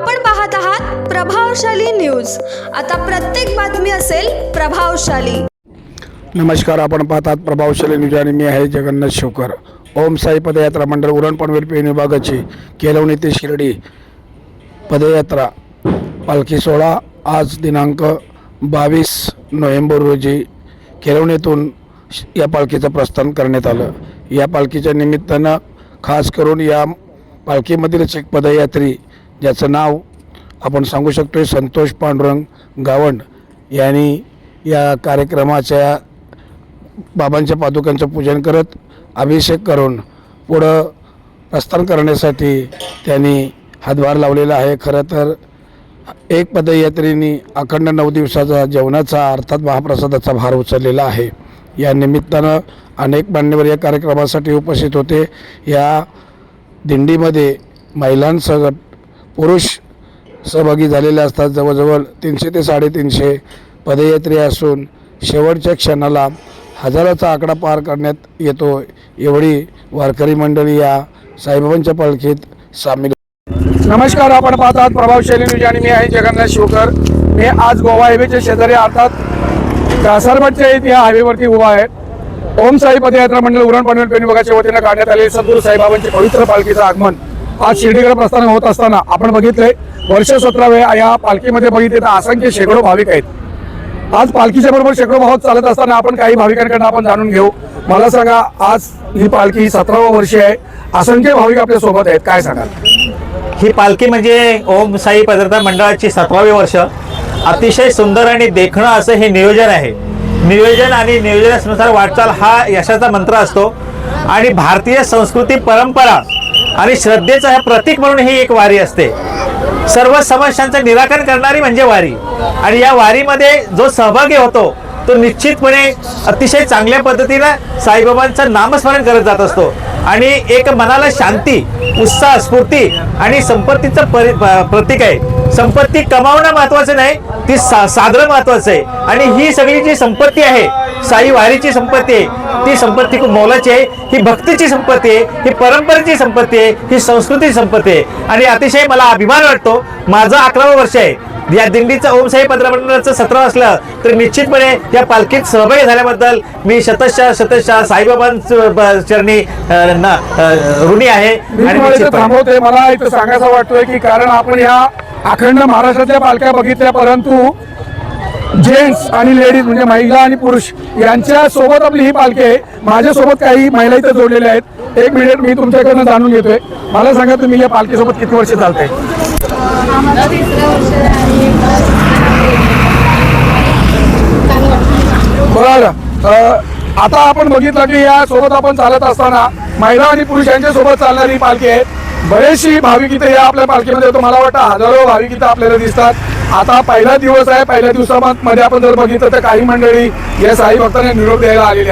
आपण पाहत आहात प्रभावशाली न्यूज. आता प्रत्येक बातमी असेल प्रभावशाली. नमस्कार आपण पाहतात प्रभावशाली न्यूज आणि मी आहे जगन्नाथ शोकर ओम साई पदयात्रा मंडळ उरण पनवेल पेन विभागाची केलवणी ते शिर्डी पदयात्रा पालखी सोहळा आज दिनांक बावीस नोव्हेंबर रोजी केलवणीतून श- या पालखीचं प्रस्थान करण्यात आलं. या पालखीच्या निमित्तानं खास करून या पालखीमधील एक पदयात्री ज्याचं नाव आपण सांगू शकतो संतोष पांडुरंग गावंड यांनी या कार्यक्रमाच्या बाबांच्या पादुकांचं पूजन करत अभिषेक करून पुढं प्रस्थान करण्यासाठी त्यांनी हातभार लावलेला आहे. खरं तर एक पदयात्रेनी अखंड नऊ दिवसाचा जेवणाचा अर्थात महाप्रसादाचा भार उचललेला आहे. या निमित्तानं अनेक मान्यवर या कार्यक्रमासाठी उपस्थित होते. या दिंडीमध्ये महिलांसह पुरुष सहभागी झालेले असतात. जवळजवळ तीनशे ते साडेतीनशे पदयात्री असून शेवटच्या क्षणाला हजाराचा आकडा पार करण्यात येतो. एवढी वारकरी मंडळी या साईबाबांच्या पालखीत सामील नमस्कार आपण पाहतात प्रभावशाली न्यूज आणि मी आहे जगन्नाथ शिवकर. मी आज गोवा हायवेच्या शेजारी अर्थात कासारमठच्या या हायवेवरती उभा आहे. ओम साई पदयात्रा मंडळ उरण पनवेल पेन विभागाच्या वतीनं काढण्यात आले सद्गुरू साईबाबांचे पवित्र पालखीचं आगमन. आज शिर्डीकडे प्रस्थान होत असताना आपण बघितले वर्ष सतराव्या या पालखीमध्ये बघितले तर असंख्य शेकडो भाविक आहेत. आज पालखीच्या बरोबर शेकडो भावात चालत असताना आपण काही भाविकांकडून आपण जाणून घेऊ. मला सांगा आज ही पालखी सतरावं वर्षी आहे. असंख्य भाविक आपल्यासोबत आहेत. काय सांगाल? ही पालखी म्हणजे ओम साई पदार्थ मंडळाची सतरावी वर्ष. अतिशय सुंदर आणि देखणं असं हे नियोजन आहे. नियोजन आणि नियोजनानुसार वाटचाल हा यशाचा मंत्र असतो. आणि भारतीय संस्कृती परंपरा आणि श्रद्धेचं प्रतीक म्हणून ही एक वारी असते. सर्व समस्यांचं निराकरण करणारी म्हणजे वारी. आणि या वारीमध्ये जो सहभागी होतो तो निश्चितपणे अतिशय चांगल्या पद्धतीनं साईबाबांचं नामस्मरण करत जात असतो. आणि एक मनाला शांती उत्साह स्फूर्ती आणि संपत्तीचं परि प्रतीक आहे. संपत्ती कमावणं महत्वाचं नाही ती सा साधणं महत्वाचं आहे. आणि ही सगळी जी संपत्ती आहे साई वारीची संपत्ती आहे ती संपत्ती खूप मोलाची आहे ही भक्तीची संपत्ती आहे ही परंपरेची संपत्ती आहे ही संस्कृतीची संपत्ती आहे. आणि अतिशय मला अभिमान वाटतो माझं अकरावं वर्ष आहे. या दिंडीचं ओम साई पंधरा सतरा असलं तर निश्चितपणे या पालखीत सहभागी झाल्याबद्दल मी शतशः शतशः साईबाबांचं चरणी ऋणी आहे. आणि थांबवतोय. मला इथं सांगायचं वाटतोय की कारण आपण या अखंड महाराष्ट्रातल्या पालख्या बघितल्या परंतु जेंट्स आणि लेडीज म्हणजे महिला आणि पुरुष यांच्या सोबत आपली ही पालखी आहे. माझ्यासोबत काही महिला इथं जोडलेल्या आहेत. एक मिनिट मी तुमच्याकडनं जाणून घेतोय. मला सांगा तुम्ही या पालखीसोबत किती वर्ष चालते बरं. आता आपण बघितलं की या सोबत आपण चालत असताना महिला आणि पुरुषांच्या सोबत चालणारी पालखी आहे. बरेचशी भाविक इथे या आपल्या पालखीमध्ये होतो मला वाटतं हजारो भाविक इथं आपल्याला दिसतात. आता पहिला दिवस आहे. पहिल्या दिवसामध्ये आपण जर बघितलं तर काही मंडळी या साई भक्तांना निरोप द्यायला आलेल्या